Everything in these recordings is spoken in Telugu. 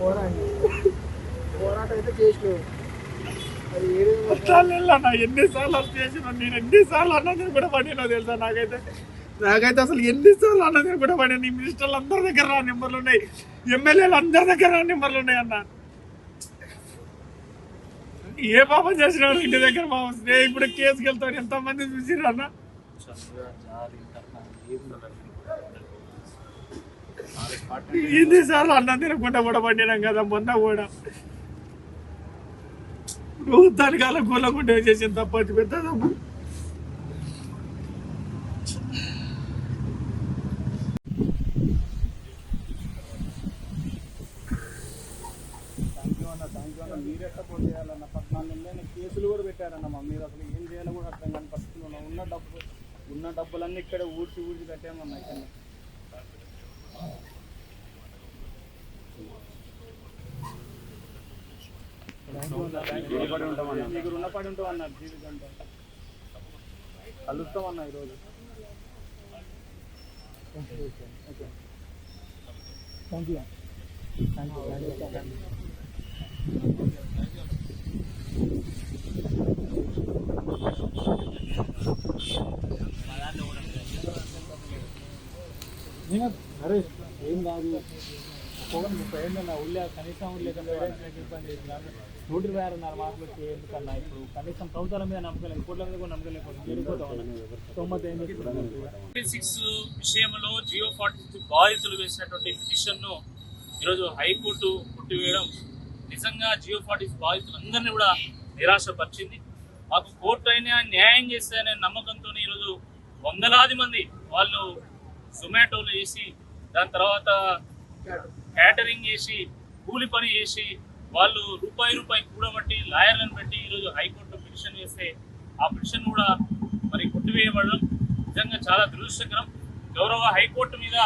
పోరాడి. పోరాటం అయితే చేసినావు ఎన్నిసార్లు చేసిన నేను ఎన్నిసార్లు అన్నది కూడా పడినా తెలుసా నాకైతే? నాకైతే అసలు ఎన్నిసార్లు అన్నది కూడా పడినా. నీ మినిస్టర్లు అందరి దగ్గర రా నెంబర్లు ఉన్నాయి. ఎమ్మెల్యేలు అందరి దగ్గర రా నెంబర్లు ఉన్నాయి అన్న. ఏ పాపం చేసినారు ఇంటి దగ్గర మా ఇప్పుడు కేసుకి వెళ్తారు ఎంతమంది చూసిరు అన్న? ఎన్నిసార్లు అన్నం తినకుండా కూడా పడినాం కదా మొన్న కూడా. ప్రభుత్వానికి అలా కూలకుండా చేసిన తప్ప అది పెద్ద తప్పు థ్యాంక్ యూ అన్న థ్యాంక్ యూ అన్న మీరు ఎట్లా పోటీ చేయాలన్న పద్నాలుగు నెలలైన కేసులు కూడా పెట్టారన్న మా మీద అసలు ఏం చేయాలో కూడా అర్థం కాని పరిస్థితులు ఉన్న డబ్బు ఉన్న డబ్బులన్నీ ఇక్కడ ఊడ్చి ఊడ్చి కట్టామన్నా ఇక్కడ మీకు రుణపడి ఉంటాం అన్నారు జీవితంతో కలుస్తామన్న ఈరోజు okay thank you thank you అరే ఏం కాదు. పొగలు ముప్పై ఏళ్ళు నా ఊళ్ళో కనీసం లేకుండా ఇబ్బంది నూట ఇరవై ఆరున్నర మార్కులు వచ్చి ఎందుకన్నా ఇప్పుడు కనీసం ప్రభుత్వాల మీద నమ్మకం లేదు కోట్ల మీద కూడా నమ్మకం లేకుండా వెళ్ళిపోతాం తొమ్మిది ఏం సిక్స్ విషయంలో జియో ఫార్టీ బాధితులు వేసినటువంటి పిటిషన్ను ఈరోజు హైకోర్టు కొట్టివేయడం నిజంగా జియో ఫార్టీ బాధితులందరినీ కూడా నిరాశపరిచింది. మాకు కోర్టు అయినా న్యాయం చేస్తాయనే నమ్మకంతో ఈరోజు వందలాది మంది వాళ్ళు జొమాటోలు వేసి దాని తర్వాత క్యాటరింగ్ చేసి కూలి పని చేసి వాళ్ళు రూపాయి రూపాయి కూడబట్టి లాయర్లను పెట్టి ఈరోజు హైకోర్టు పిటిషన్ వేస్తే ఆ పిటిషన్ కూడా మరి కొట్టివేయబడడం నిజంగా చాలా దురదృష్టకరం. గౌరవ హైకోర్టు మీద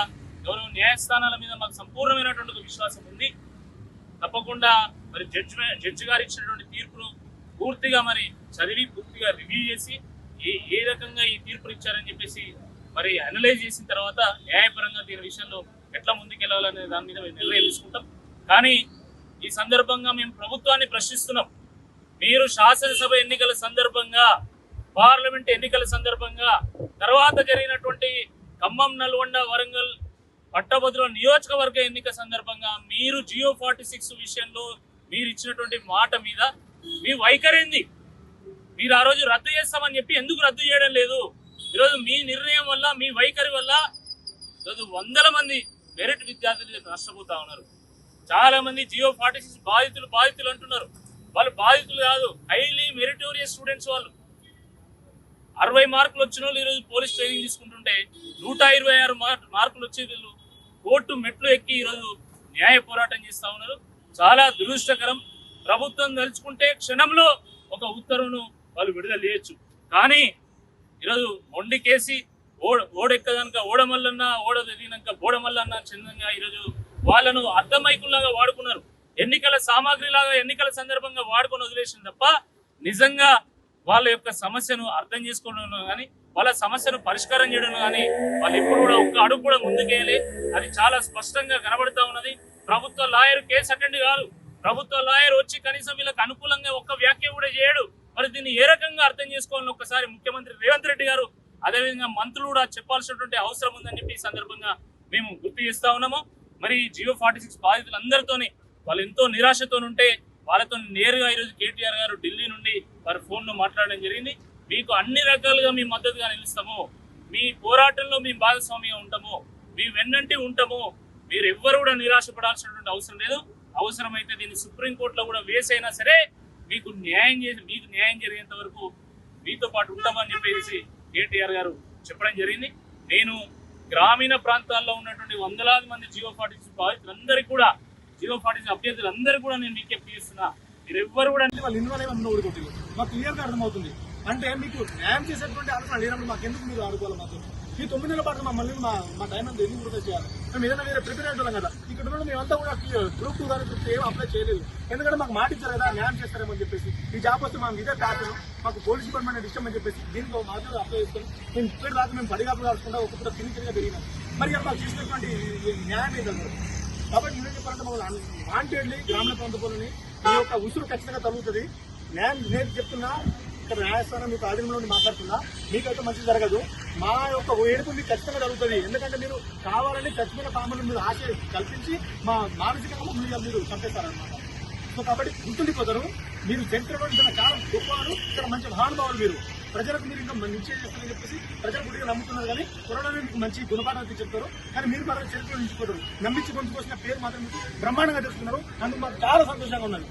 గౌరవ న్యాయస్థానాల మీద మాకు సంపూర్ణమైనటువంటి విశ్వాసం ఉంది. తప్పకుండా మరి జడ్జిమెంట్ జడ్జి గారు ఇచ్చినటువంటి తీర్పును పూర్తిగా మరి చదివి పూర్తిగా రివ్యూ చేసి ఏ ఏ రకంగా ఈ తీర్పును ఇచ్చారని చెప్పేసి మరి అనలైజ్ చేసిన తర్వాత న్యాయపరంగా దీని విషయంలో ఎట్లా ముందుకెళ్ళాలనే దాని మీద మేము నిర్ణయం తీసుకుంటాం. కానీ ఈ సందర్భంగా మేము ప్రభుత్వాన్ని ప్రశ్నిస్తున్నాం. మీరు శాసనసభ ఎన్నికల సందర్భంగా పార్లమెంట్ ఎన్నికల సందర్భంగా తర్వాత జరిగినటువంటి ఖమ్మం నల్గొండ వరంగల్ పట్టభద్రుల నియోజకవర్గ ఎన్నిక సందర్భంగా మీరు జియో ఫార్టీ సిక్స్ విషయంలో మీరు ఇచ్చినటువంటి మాట మీద మీ వైఖరింది? మీరు ఆ రోజు రద్దు చేస్తామని చెప్పి ఎందుకు రద్దు చేయడం లేదు? ఈరోజు మీ నిర్ణయం వల్ల మీ వైఖరి వల్ల ఈరోజు వందల మంది మెరిట్ విద్యార్థులు నష్టపోతా ఉన్నారు. చాలా మంది జియో ఫార్టీ సిక్స్ బాధితులు బాధితులు అంటున్నారు. వాళ్ళు బాధితులు కాదు హైలీ మెరిటోరియస్ స్టూడెంట్స్ వాళ్ళు. అరవై మార్కులు వచ్చిన వాళ్ళు ఈరోజు పోలీస్ ట్రైనింగ్ తీసుకుంటుంటే నూట ఇరవై ఆరు మార్కులు వచ్చే వీళ్ళు కోర్టు మెట్లు ఎక్కి ఈరోజు న్యాయ పోరాటం చేస్తూ ఉన్నారు. చాలా దురదృష్టకరం. ప్రభుత్వం తలుచుకుంటే క్షణంలో ఒక ఉత్తర్వును వాళ్ళు విడుదల చేయొచ్చు. కానీ ఈరోజు మొండికేసి ఓడ ఓడెక్కదనక ఓడమల్లన్నా ఓడ తిరిగినాక బోడమల్లన్నా చందంగా ఈరోజు వాళ్ళను అర్థమైకుల్లాగా వాడుకున్నారు. ఎన్నికల సామాగ్రిలాగా ఎన్నికల సందర్భంగా వాడుకొని వదిలేసింది తప్ప నిజంగా వాళ్ళ యొక్క సమస్యను అర్థం చేసుకోవడం కానీ వాళ్ళ సమస్యను పరిష్కారం చేయడం కానీ వాళ్ళు ఎప్పుడు కూడా ఒక్క అడుగు కూడా ముందుకేయాలి. అది చాలా స్పష్టంగా కనబడుతూ ఉన్నది. ప్రభుత్వ లాయర్ కేసు అటెండ్ కాదు ప్రభుత్వ లాయర్ వచ్చి కనీసం వీళ్ళకి అనుకూలంగా ఒక్క వ్యాఖ్య కూడా చేయడు. మరి దీన్ని ఏ రకంగా అర్థం చేసుకోవాలని ఒక్కసారి ముఖ్యమంత్రి రేవంత్ రెడ్డి గారు అదేవిధంగా మంత్రులు కూడా చెప్పాల్సినటువంటి అవసరం ఉందని చెప్పి సందర్భంగా మేము గుర్తు చేస్తా ఉన్నాము. మరి జియో ఫార్టీ సిక్స్ బాధితులందరితోని వాళ్ళు ఎంతో నిరాశతో ఉంటే వాళ్ళతో నేరుగా ఈరోజు కేటీఆర్ గారు ఢిల్లీ నుండి వారి ఫోన్లో మాట్లాడడం జరిగింది. మీకు అన్ని రకాలుగా మీ మద్దతుగా నిలుస్తాము. మీ పోరాటంలో మేము భాగస్వామ్యం ఉంటాము. మీ వెన్నంటి ఉంటాము. మీరు ఎవ్వరు కూడా నిరాశపడాల్సినటువంటి అవసరం లేదు. అవసరమైతే దీన్ని సుప్రీంకోర్టులో కూడా వేసైనా సరే మీకు న్యాయం చేసి మీకు న్యాయం జరిగేంత వరకు మీతో పాటు ఉంటామని చెప్పేసి కేటీఆర్ గారు చెప్పడం జరిగింది. నేను గ్రామీణ ప్రాంతాల్లో ఉన్నటువంటి వందలాది మంది జియో ఫార్టీస్ బాధితులందరికీ కూడా జియో ఫార్టీస్ అభ్యర్థులందరికీ కూడా నేను విజ్ఞప్తి చేస్తున్నా. మీరు ఎవ్వరు కూడా వాళ్ళు ఇన్వాల్వ్ ఉన్న ఓడిపోతుంది మాకు క్లియర్గా అర్థమవుతుంది. అంటే మీకు న్యాయం చేసేటువంటి ఆలోచన లేనప్పుడు మాకు ఎందుకు మీరు ఆడుకోవాలి మాతో? ఈ తొమ్మిది నెలల పాటు మమ్మల్ని మా మా టైం అంతా ఎందుకు వృధా చేయాలి? మేము ఏదైనా వేరే ప్రిపేర్ అవుతున్నాం కదా. ఇక్కడ ఉన్న మేమంతా కూడా గ్రూప్ టూ కానీ గ్రూప్ ఏం అప్లై చేయలేదు. ఎందుకంటే మాకు మాట ఇచ్చారు కదా న్యాయం చేస్తారేమో అని చెప్పేసి. ఈ జాబ్ వస్తే మాకు ఇదే ప్యాటర్న్ మాకు పోలీస్ డిపార్ట్మెంట్ ఇష్టం అని చెప్పేసి దీంట్లో మాత్రం అప్లై చేస్తాం. మేము ఇక్కడ దాకా మేము పడిగాపులు కాకుండా ఒక్కొక్క తిరిగి తిరిగి పెరిగినాం. మరి మాకు చేసినటువంటి న్యాయం ఏంటన్నారు కాబట్టి నేను చెప్పాలంటే మమ్మల్ని వాంటెడ్లీ గ్రామీణ ప్రాంత పనులని ఈ యొక్క ఉసురు ఖచ్చితంగా తగ్గుతుంది న్యాయం నేను చెప్తున్నా ఇక్కడ న్యాయస్థానం మీకు ఆధీనంలో మాట్లాడుతున్నా మీకైతే మంచి జరగదు. మా యొక్క ఏడుపు మీకు ఖచ్చితంగా జరుగుతుంది. ఎందుకంటే మీరు కావాలని చచ్చిపోయిన పాములను మీరు ఆశ కల్పించి మా మానసికంగా మీరు మీరు చంపేస్తారనమాట సో కాబట్టి గుర్తుండిపోతారు మీరు చరిత్రలో చాలా గొప్పవారు ఇక్కడ మంచి మహానుభావులు మీరు. ప్రజలకు మీరు ఇంకా మంచి చేస్తారని చెప్పేసి ప్రజలు గుడిగా నమ్ముతున్నారు కానీ త్వరలోనే మీకు మంచి గుణపాఠాలు చెప్తారు. కానీ మీరు మాత్రం చరిత్రలో నిలిచిపోతారు. నమ్మించి పొందుకోసిన పేరు మాత్రం మీకు బ్రహ్మాండంగా తెలుసుకున్నారు. అందుకు మాకు చాలా సంతోషంగా ఉన్నది.